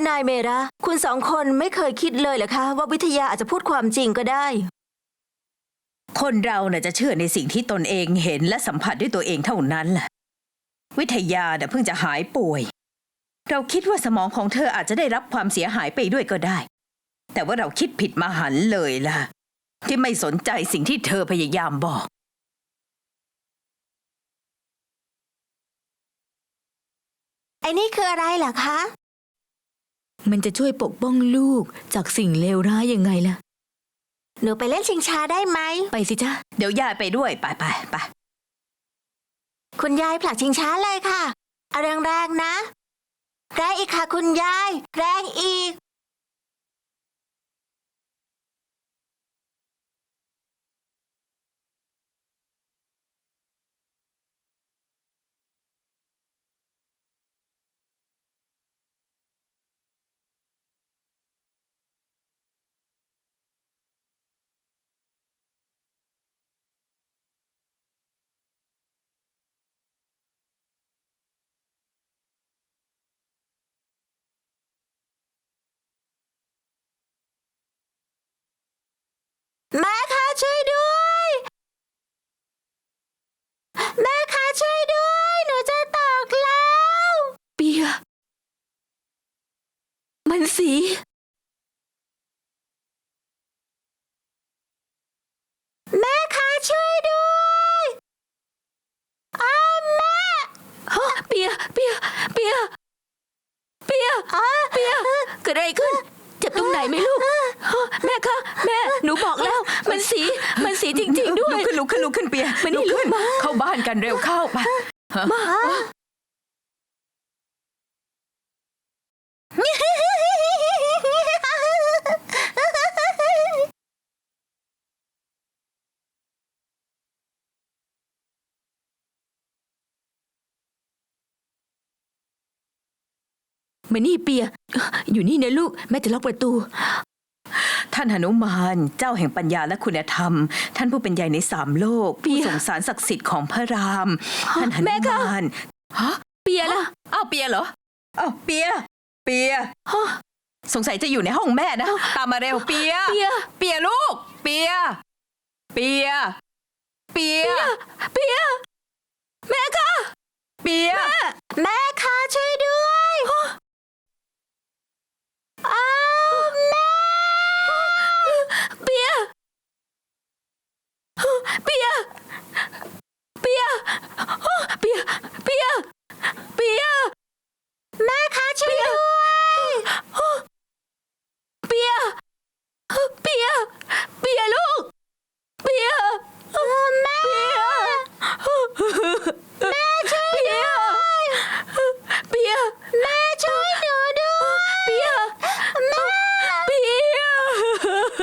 คุณนายเมระ คุณสองคนไม่เคยคิดเลยเหรอคะ ว่าวิทยาอาจจะพูดความจริงก็ได้ คนเราน่ะจะเชื่อในสิ่งที่ตนเองเห็นและสัมผัสด้วยตัวเองเท่านั้นแหละวิทยาน่ะเพิ่งจะหายป่วย เราคิดว่าสมองของเธออาจจะได้รับความเสียหายไปด้วยก็ได้ แต่ว่าเราคิดผิดมาหันเลยล่ะ ที่ไม่สนใจสิ่งที่เธอพยายามบอก ไอ้นี่คืออะไรเหรอคะ มันจะช่วยปกป้องลูกจากสิ่งเลวร้ายยังไงล่ะ หนูไปเล่นชิงช้าได้ไหม ไปสิจ้าเดี๋ยวยายไปด้วยไปไปไปคุณยายผลักชิงช้าเลยค่ะเอาแรงๆนะ แรงอีกค่ะคุณยาย แรงอีก แม่คะช่วยด้วย แม่คะช่วยด้วย หนูจะตกแล้ว เปีย มันสี แม่คะช่วยด้วยอ้าแม่ ฮะเปีย เปีย เปีย เปีย อ้า เปีย เกิดอะไรขึ้น เจ็บตรงไหนไหมลูกฮะแม่คะ แม่ หนูบอกแล้ว มันสี มันสีจริง ๆ ด้วย ลุก ขึ้นลุกขึ้นลุกขึ้นเปียมานี่ลุกขึ้น ลูกมา เข้าบ้านกันเร็วเข้าไปมานี่เปีย อยู่นี่นะลูก แม่จะล็อกประตู ท่านหนุมานเจ้าแห่งปัญญาและคุณธรรม ท่านผู้เป็นใหญ่ในสามโลกเปีผู้ยทรงสารศักดิ์สิทธิ์ของพระราม ท่านหนุแม่คะมานฮะเปียล่ะอ้าวเปียเหรออ้าวเปีย เปียฮะสงสัยจะอยู่ในห้องแม่นะ ตามมาเร็วเปีย เปีย เปียลูก เปีย เปีย เปีย เปีย แม่คะเปีย แม่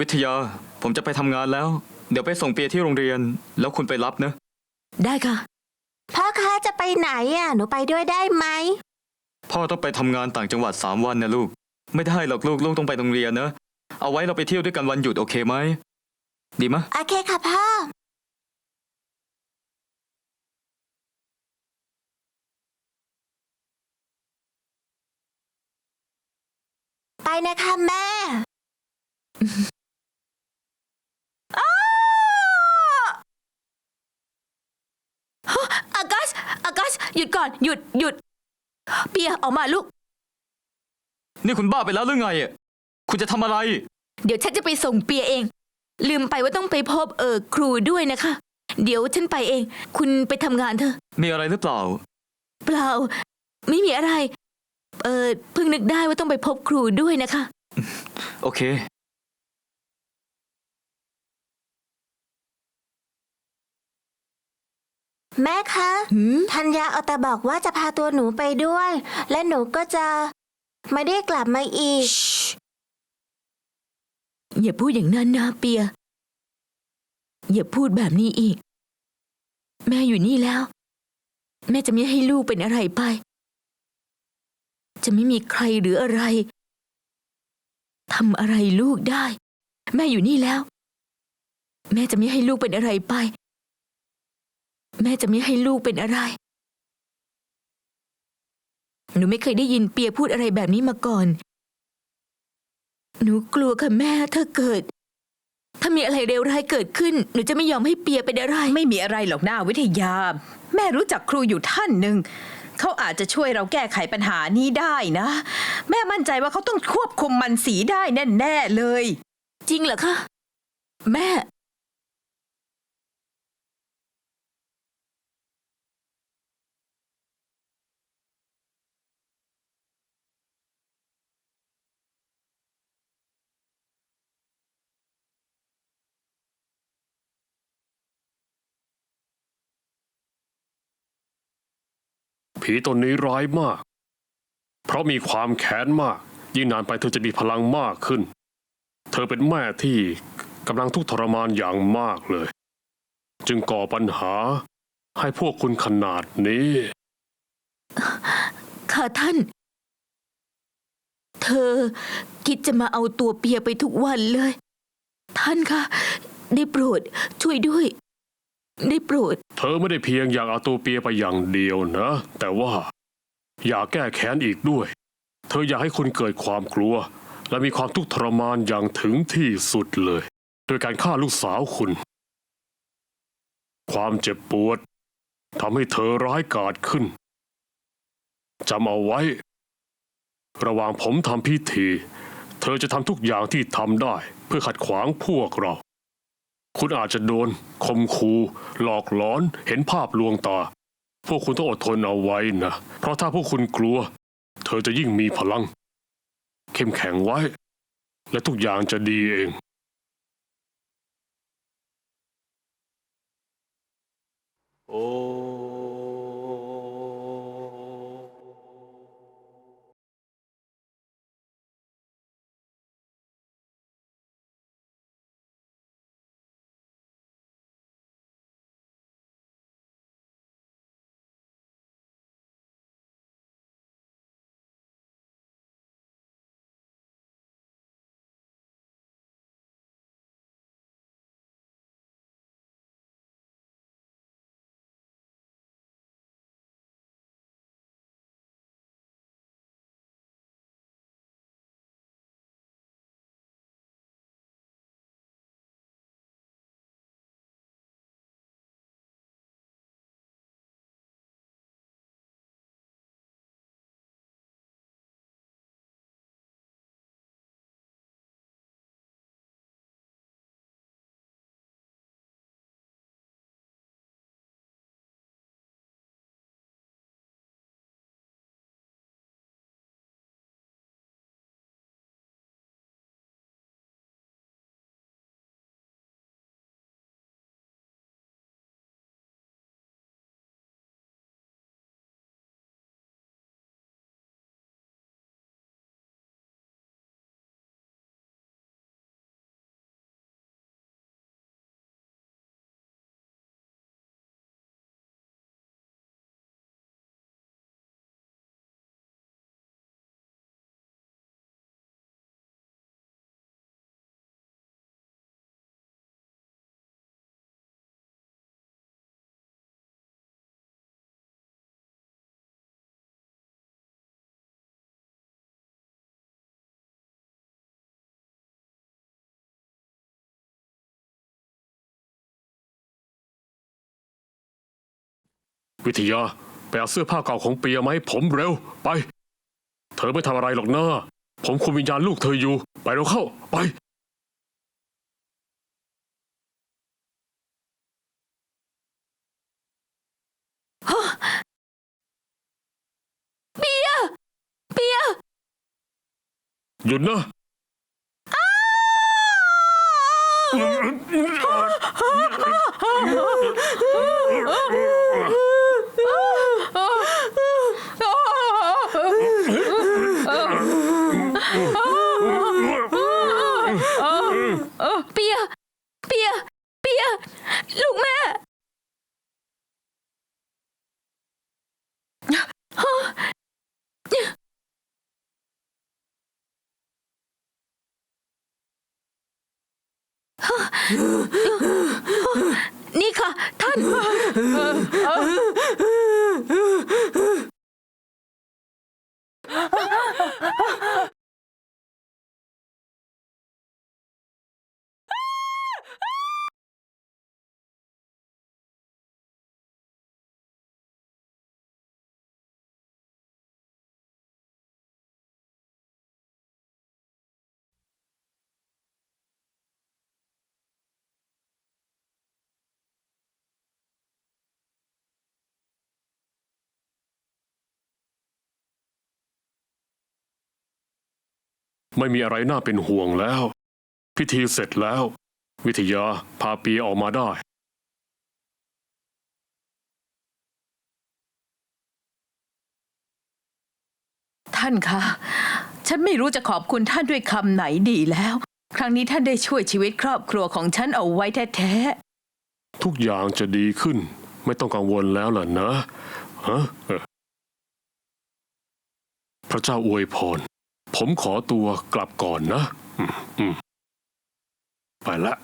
วิทยา ผมจะไปทำงานแล้ว เดี๋ยวไปส่งเปียที่โรงเรียน แล้วคุณไปรับนะ ได้ค่ะ พ่อคะจะไปไหนอะ หนูไปด้วยได้ไหม พ่อต้องไปทำงานต่างจังหวัดสามวันนะลูก ไม่ได้หรอกลูกลูกต้องไปโรงเรียนเนอะเอาไว้เราไปเที่ยวด้วยกันวันหยุดโอเคไหมดีมะโอเคค่ะพ่อ ไปนะคะแม่ อากัสอา กัสหยุดก่อน หยุดหยุด เปียออกมาลูก นี่คุณบ้าไปแล้วหรือไงอะคุณจะทำอะไร เดี๋ยวฉันจะไปส่งเปียเอง ลืมไปว่าต้องไปพบเออครูด้วยนะคะ เดี๋ยวฉันไปเอง คุณไปทำงานเถอะ มีอะไรหรือเปล่า เปล่า ไม่มีอะไร เออเพิ่งนึกได้ว่าต้องไปพบครูด้วยนะคะ โอเค แม่คะหืม ธัญญาเอาแต่บอกว่าจะพาตัวหนูไปด้วย และหนูก็จะ ไม่ได้กลับมาอีก อย่าพูดอย่างนั้นนะเปีย อย่าพูดแบบนี้อีก แม่อยู่นี่แล้ว แม่จะไม่ให้ลูกเป็นอะไรไป จะไม่มีใครหรืออะไรทำอะไรลูกได้ แม่อยู่นี่แล้ว แม่จะไม่ให้ลูกเป็นอะไรไป แม่จะไม่ให้ลูกเป็นอะไร หนูไม่เคยได้ยินเปียพูดอะไรแบบนี้มาก่อน หนูกลัวค่ะแม่ถ้าเกิด ถ้ามีอะไรเลวร้ายเกิดขึ้น หนูจะไม่ยอมให้เปียเป็นอะไร ไม่มีอะไรหรอกหน้าวิทยา แม่รู้จักครูอยู่ท่านหนึ่ง เขาอาจจะช่วยเราแก้ไขปัญหานี้ได้นะ แม่มั่นใจว่าเขาต้องควบคุมมันสีได้แน่ๆเลย จริงเหรอคะ แม่ ผีตนนี้ร้ายมาก เพราะมีความแค้นมาก ยิ่งนานไปเธอจะมีพลังมากขึ้น เธอเป็นแม่ที่กำลังทุกข์ทรมานอย่างมากเลย จึงก่อปัญหาให้พวกคุณขนาดนี้ ค่ะท่าน เธอคิดจะมาเอาตัวเปียไปทุกวันเลย ท่านคะ ได้โปรดช่วยด้วย ได้โปรด เธอไม่ได้เพียงอยากเอาตัวเปียไปอย่างเดียวนะ แต่ว่าอยากแก้แค้นอีกด้วย เธออยากให้คุณเกิดความกลัว และมีความทุกข์ทรมานอย่างถึงที่สุดเลย โดยการฆ่าลูกสาวคุณ ความเจ็บปวดทำให้เธอร้ายกาจขึ้นจำเอาไว้ ระหว่างผมทำพิธี เธอจะทำทุกอย่างที่ทำได้ เพื่อขัดขวางพวกเรา คุณอาจจะโดนคมคูหลอกหลอนเห็นภาพลวงตา พวกคุณต้องอดทนเอาไว้นะ เพราะถ้าพวกคุณกลัว เธอจะยิ่งมีพลัง เข้มแข็งไว้ และทุกอย่างจะดีเองโอ้ วิทยา ไปเอาเสื้อผ้าเก่าของเปียมาให้ผมเร็ว ไป เธอไม่ทำอะไรหรอกนะผมคุมวิญญาณลูกเธออยู่ ไปเร็วเข้า ไปเปีย เปีย หยุดนะ เปีย เปีย เปีย ลูกแม่ นี่ค่ะ ท่าน ไม่มีอะไรน่าเป็นห่วงแล้ว พิธีเสร็จแล้ว วิทยาพาเปียออกมาได้ ท่านคะ ฉันไม่รู้จะขอบคุณท่านด้วยคำไหนดีแล้ว ครั้งนี้ท่านได้ช่วยชีวิตครอบครัวของฉันเอาไว้แท้ทุกอย่างจะดีขึ้น ไม่ต้องกังวลแล้วล่ะนะฮะเออพระเจ้าอวยพร ผมขอตัวกลับก่อนนะอืมอืมไปละ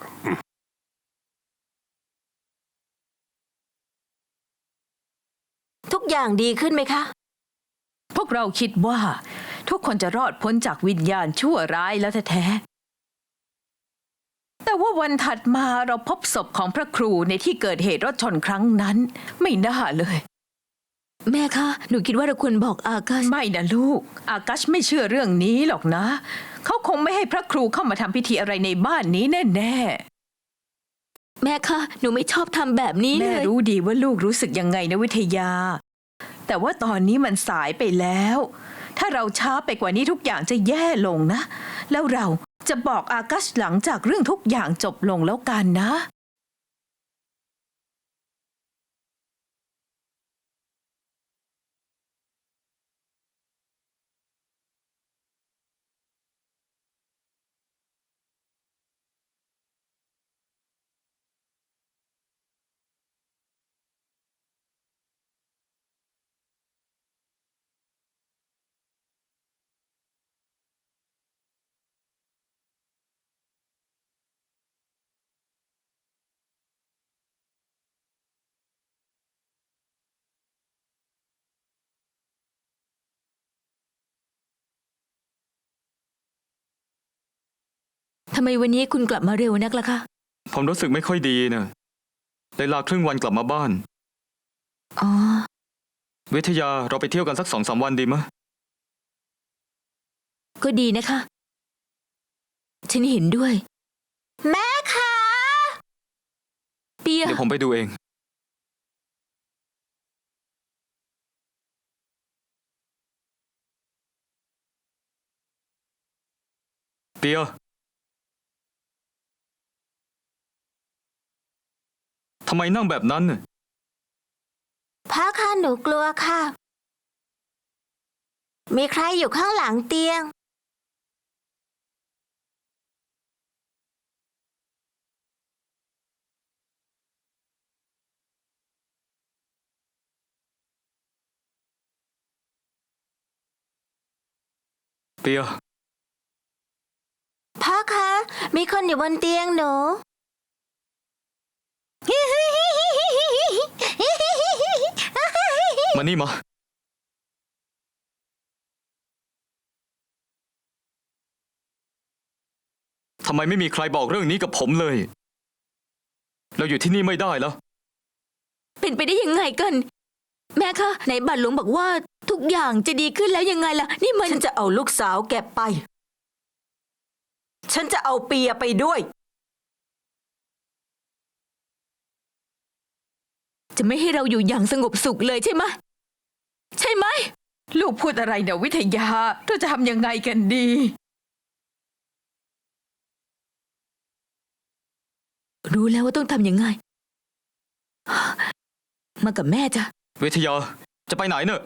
ทุกอย่างดีขึ้นไหมคะๆพวกเราคิดว่า ทุกคนจะรอดพ้นจากวิญญาณชั่วร้ายแล้วแท้ๆ แต่ว่าวันถัดมาเราพบศพของพระครูในที่เกิดเหตุรถชนครั้งนั้น ไม่น่าเลย แม่คะ หนูคิดว่าเราควรบอกอากัส ไม่นะลูก อากัชไม่เชื่อเรื่องนี้หรอกนะ เขาคงไม่ให้พระครูเข้ามาทำพิธีอะไรในบ้านนี้แน่แม่คะ หนูไม่ชอบทำแบบนี้ๆ เลแม่ย รู้ดีว่าลูกรู้สึกยังไงนะวิทยา แต่ว่าตอนนี้มันสายไปแล้ว ถ้าเราช้าไปกว่านี้ทุกอย่างจะแย่ลงนะ แล้วเราจะบอกอากัชหลังจากเรื่องทุกอย่างจบลงแล้วกันนะ ทำไมวันนี้คุณกลับมาเร็วนักล่ะคะ ผมรู้สึกไม่ค่อยดีนะเลยลาครึ่งวันกลับมาบ้าน อ๋อ วิทยาเราไปเที่ยวกันสักสองสามวันดีมะ ก็ดีนะคะ ฉันเห็นด้วย แม่คะเปีย เดี๋ยวผมไปดูเอง เปียำไมนั่งแบบนั้นน่ะพ่อคะหนูกลัวค่ะ มีใครอยู่ข้างหลังเตียงเปีย พ่อคะ มีคนอยู่บนเตียงหนู มานี่มา ทำไมไม่มีใครบอกเรื่องนี้กับผมเลย เราอยู่ที่นี่ไม่ได้แล้ว เป็นไปได้ยังไงกัน แม่คะไหนบัตรหลวงบอกว่าทุกอย่างจะดีขึ้นแล้วยังไงล่ะ นี่มันฉันจะเอาลูกสาวแกไป ฉันจะเอาเปียไปด้วย จะไม่ให้เราอยู่อย่างสงบสุขเลยใช่ไหมใช่ไหม ลูกพูดอะไรเดี๋ยววิทยาเราจะทำยังไงกันดี รู้แล้วว่าต้องทำยังไง มากับแม่จ้ะ วิทยาจะไปไหนเนอะ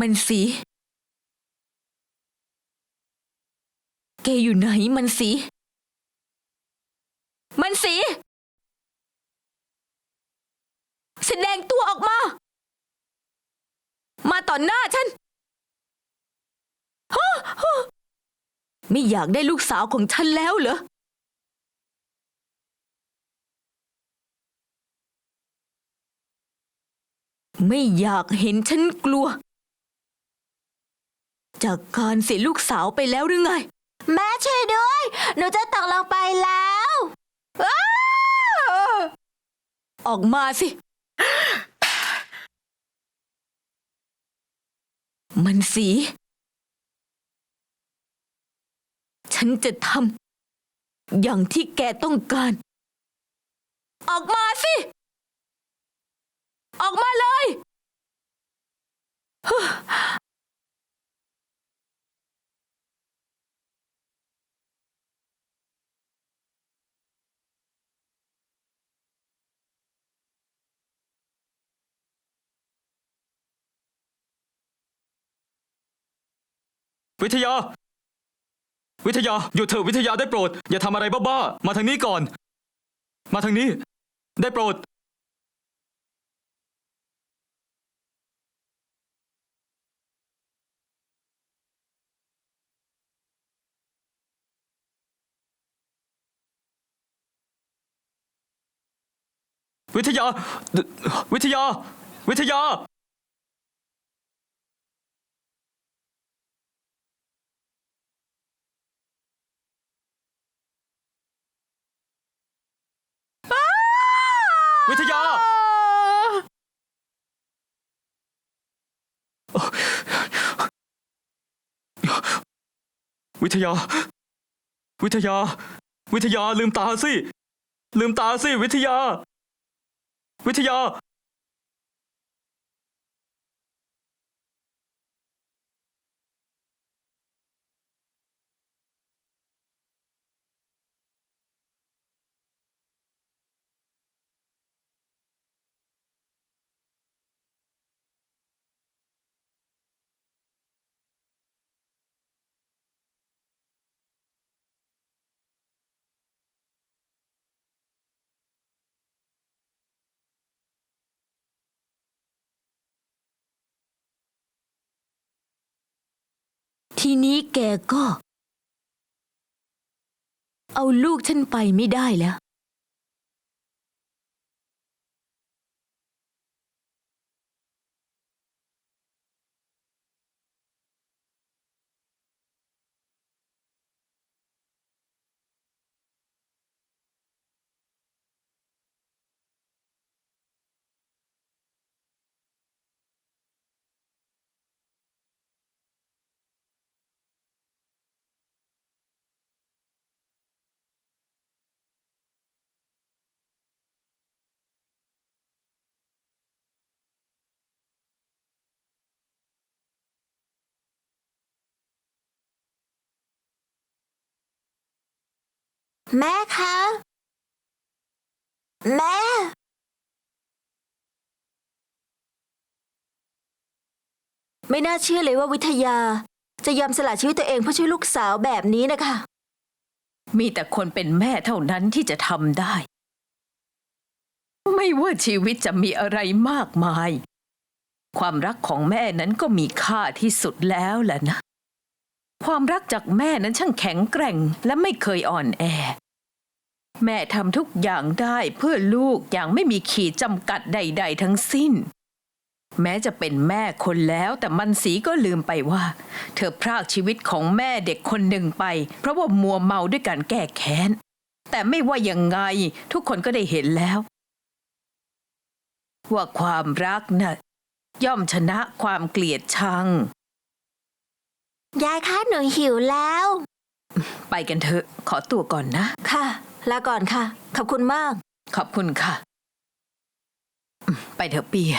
มันสีแกอยู่ไหนมันสีมันสีแสดงตัวออกมา มาต่อหน้าฉันฮะฮะไม่อยากได้ลูกสาวของฉันแล้วเหรอ ไม่อยากเห็นฉันกลัว จากการเสียลูกสาวไปแล้วหรือไง แม่ช่วยด้วย หนูจะตกลงไปแล้วอ้าออกมาสิ มันสี ฉันจะทำอย่างที่แกต้องการ ออกมาสิ ออกมาเลย วิทยา วิทยาหยุดเถอะวิทยาได้โปรด อย่าทำอะไรบ้าๆมาทางนี้ก่อน มาทางนี้ ได้โปรด วิทยา วิทยา วิทยา วิทยา วิทยา วิทยา วิทยาลืมตาสิ ลืมตาสิ วิทยา วิทยา ทีนี้แกก็ เอาลูกฉันไปไม่ได้แล้ว แม่คะ แม่ ไม่น่าเชื่อเลยว่าวิทยา จะยอมสละชีวิตตัวเองเพื่อช่วยลูกสาวแบบนี้นะคะ มีแต่คนเป็นแม่เท่านั้นที่จะทำได้ ไม่ว่าชีวิตจะมีอะไรมากมาย ความรักของแม่นั้นก็มีค่าที่สุดแล้วแหละนะ ความรักจากแม่นั้นช่างแข็งแกร่งและไม่เคยอ่อนแอ แม่ทำทุกอย่างได้เพื่อลูกอย่างไม่มีขีดจำกัดใด ๆ ทั้งสิ้น แม้จะเป็นแม่คนแล้วแต่มันสีก็ลืมไปว่า เธอพรากชีวิตของแม่เด็กคนหนึ่งไป เพราะว่ามัวเมาด้วยการแก้แค้น แต่ไม่ว่ายังไงทุกคนก็ได้เห็นแล้ว ว่าความรักน่ะย่อมชนะความเกลียดชัง ยายคะหนูหิวแล้ว ไปกันเถอะ ขอตัวก่อนนะ ค่ะ ลาก่อนค่ะ ขอบคุณมาก ขอบคุณค่ะอืมไปเถอะเปีย